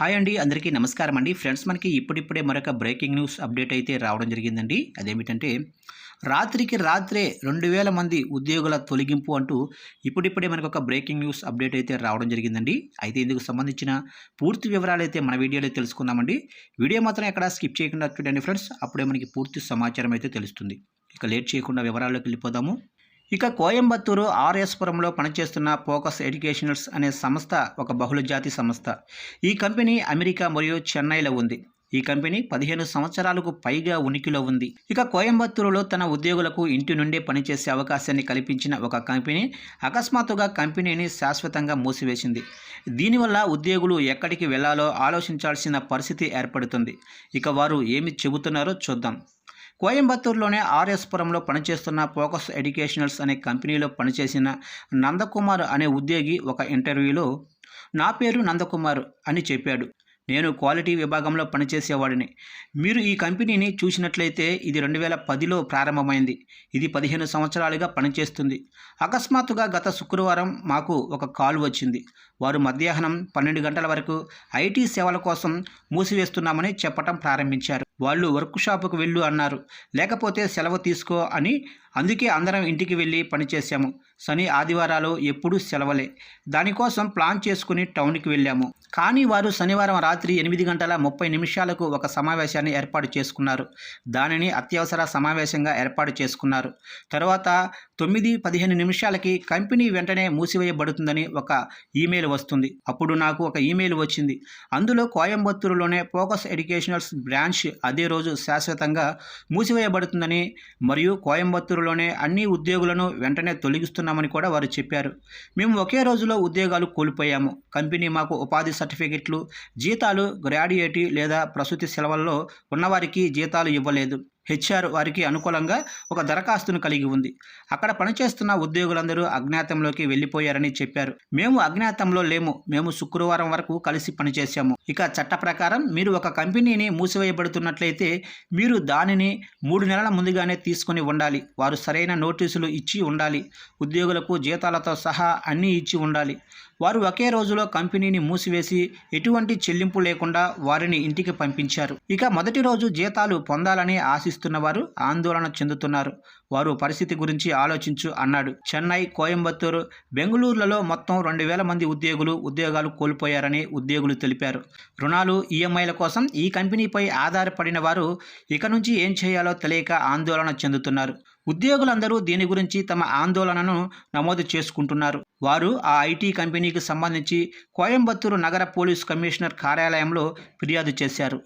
Hi అండి అందరికీ నమస్కారం అండి. ఫ్రెండ్స్ మనకి ఇప్పుడిప్పుడే మరొక బ్రేకింగ్ న్యూస్ అప్డేట్ అయితే రావడం జరిగిందండి. అదేమిటంటే రాత్రికి రాత్రే రెండు వేల మంది ఉద్యోగుల తొలగింపు అంటూ ఇప్పుడిప్పుడే మనకు ఒక బ్రేకింగ్ న్యూస్ అప్డేట్ అయితే రావడం జరిగిందండి. అయితే ఇందుకు సంబంధించిన పూర్తి వివరాలు అయితే మన వీడియోలో తెలుసుకుందామండి. వీడియో మాత్రం ఎక్కడ స్కిప్ చేయకుండా చూడండి ఫ్రెండ్స్. అప్పుడే మనకి పూర్తి సమాచారం అయితే తెలుస్తుంది. ఇక లేట్ చేయకుండా వివరాల్లోకి వెళ్ళిపోదాము. ఇక కోయంబత్తూరు ఆర్ఎస్పురంలో పనిచేస్తున్న ఫోకస్ ఎడ్యుకేషనల్స్ అనే సంస్థ ఒక బహుళజాతి సంస్థ. ఈ కంపెనీ అమెరికా మరియు చెన్నైలో ఉంది. ఈ కంపెనీ పదిహేను సంవత్సరాలకు పైగా ఉనికిలో ఉంది. ఇక కోయంబత్తూరులో తన ఉద్యోగులకు ఇంటి నుండే పనిచేసే అవకాశాన్ని కల్పించిన ఒక కంపెనీ అకస్మాత్తుగా కంపెనీని శాశ్వతంగా మూసివేసింది. దీనివల్ల ఉద్యోగులు ఎక్కడికి వెళ్ళాలో ఆలోచించాల్సిన పరిస్థితి ఏర్పడుతుంది. ఇక వారు ఏమి చెబుతున్నారో చూద్దాం. కోయంబత్తూరులోనే ఆర్ఎస్పురంలో పనిచేస్తున్న ఫోకస్ ఎడ్యుకేషనల్స్ అనే కంపెనీలో పనిచేసిన నందకుమార్ అనే ఉద్యోగి ఒక ఇంటర్వ్యూలో నా పేరు నందకుమార్ అని చెప్పాడు. నేను క్వాలిటీ విభాగంలో పనిచేసేవాడిని. మీరు ఈ కంపెనీని చూసినట్లయితే ఇది రెండు వేల పదిలో ప్రారంభమైంది. ఇది పదిహేను సంవత్సరాలుగా పనిచేస్తుంది. అకస్మాత్తుగా గత శుక్రవారం మాకు ఒక కాల్ వచ్చింది. వారు మధ్యాహ్నం పన్నెండు గంటల వరకు ఐటీ సేవల కోసం మూసివేస్తున్నామని చెప్పటం ప్రారంభించారు. వాళ్ళు వర్క్ షాపుకు వెళ్ళు అన్నారు. లేకపోతే సెలవు తీసుకో అని అందుకే అందరం ఇంటికి వెళ్ళి పనిచేశాము శని ఆదివారాలు ఎప్పుడూ సెలవలే. దానికోసం ప్లాన్ చేసుకుని టౌన్కి వెళ్ళాము. కానీ వారు శనివారం రాత్రి ఎనిమిది గంటల ముప్పై నిమిషాలకు ఒక సమావేశాన్ని ఏర్పాటు చేసుకున్నారు. దానిని అత్యవసర సమావేశంగా ఏర్పాటు చేసుకున్నారు. తర్వాత తొమ్మిది పదిహేను నిమిషాలకి కంపెనీ వెంటనే మూసివేయబడుతుందని ఒక ఈమెయిల్ వస్తుంది. అప్పుడు నాకు ఒక ఈమెయిల్ వచ్చింది. అందులో కోయంబత్తూరులోనే ఫోకస్ ఎడ్యుకేషనల్స్ బ్రాంచ్ అదే రోజు శాశ్వతంగా మూసివేయబడుతుందని మరియు కోయంబత్తూరులోనే అన్ని ఉద్యోగులను వెంటనే తొలగిస్తున్నామని కూడా వారు చెప్పారు. మేము ఒకే రోజులో ఉద్యోగాలు కోల్పోయాము. కంపెనీ మాకు ఉపాధి సర్టిఫికెట్లు జీతాలు గ్రాడ్యుయేటీ లేదా ప్రసూతి సెలవుల్లో ఉన్నవారికి జీతాలు ఇవ్వలేదు. హెచ్ఆర్ వారికి అనుకూలంగా ఒక దరఖాస్తును కలిగి ఉంది. అక్కడ పనిచేస్తున్న ఉద్యోగులందరూ అజ్ఞాతంలోకి వెళ్ళిపోయారని చెప్పారు. మేము అజ్ఞాతంలో లేము. మేము శుక్రవారం వరకు కలిసి పనిచేశాము. ఇక చట్ట ప్రకారం మీరు ఒక కంపెనీని మూసివేయబడుతున్నట్లయితే మీరు దానిని మూడు నెలల ముందుగానే తీసుకొని ఉండాలి. వారు సరైన నోటీసులు ఇచ్చి ఉండాలి. ఉద్యోగులకు జీతాలతో సహా అన్నీ ఇచ్చి ఉండాలి. వారు ఒకే రోజులో కంపెనీని మూసివేసి ఎటువంటి చెల్లింపు లేకుండా వారిని ఇంటికి పంపించారు. ఇక మొదటి రోజు జీతాలు పొందాలని ఆశిస్తున్న వారు ఆందోళన చెందుతున్నారు. వారు పరిస్థితి గురించి ఆలోచించు అన్నాడు. చెన్నై కోయంబత్తూరు బెంగళూరులలో మొత్తం రెండు వేల మంది ఉద్యోగులు ఉద్యోగాలు కోల్పోయారని ఉద్యోగులు తెలిపారు. రుణాలు ఈఎంఐల కోసం ఈ కంపెనీపై ఆధారపడిన వారు ఇక నుంచి ఏం చేయాలో తెలియక ఆందోళన చెందుతున్నారు. ఉద్యోగులందరూ దీని గురించి తమ ఆందోళనను నమోదు చేసుకుంటున్నారు. వారు ఆ ఐటీ కంపెనీకి సంబంధించి కోయంబత్తూరు నగర పోలీస్ కమిషనర్ కార్యాలయంలో ఫిర్యాదు చేశారు.